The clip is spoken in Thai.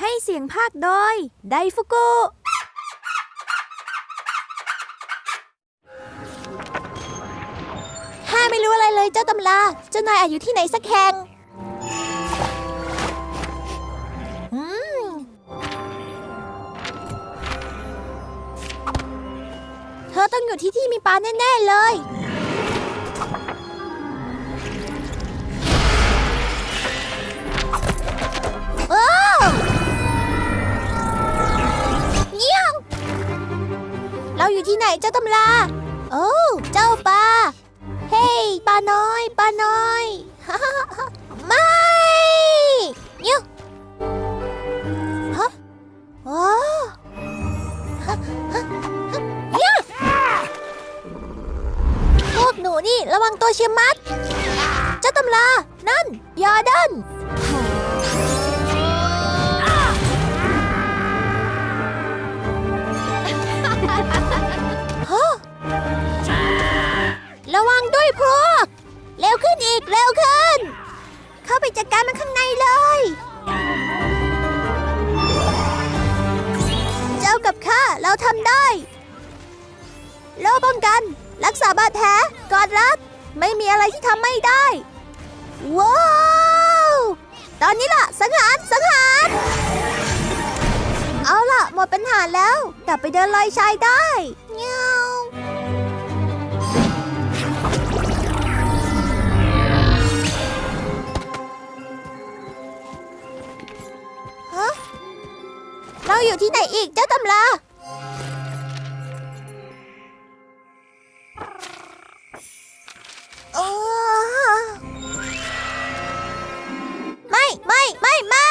ให้เสียงภาคโดย ไดฟุกุ ข้าไม่รู้อะไรเลยเจ้าตำลา เจ้านายอายุที่ไหนสักแห่งอืมเธอต้องอยู่ที่ที่มีปลาแน่ ๆ เลย อยู่ที่ไหนเจ้าตำลา โอ้เจ้าปลา เฮ้ยปลาน้อยปลาน้อย ไม่ยวฮะโอ้ฮะฮะฮะพวกหนูนี่ระวังตัวเชียมัด เจ้าตำลา นั่นยอร์ดัน ระวังด้วยพวก เร็วขึ้นอีก เร็วขึ้น เข้าไปจัดการมันข้างในเลย เจ้ากับข้าเราทำได้ โล่ป้องกัน รักษาบาดแผลกอดรัดไม่มีอะไรที่ทำไม่ได้ ว้าว ตอนนี้ล่ะ สังหาร สังหาร เอาล่ะ หมดปัญหาแล้ว กลับไปเดินลอยชายได้เงี้ย เราอยู่ที่ไหนอีกเจ้าตำราโอ้ไม่ ไม่ ไม่ ไม่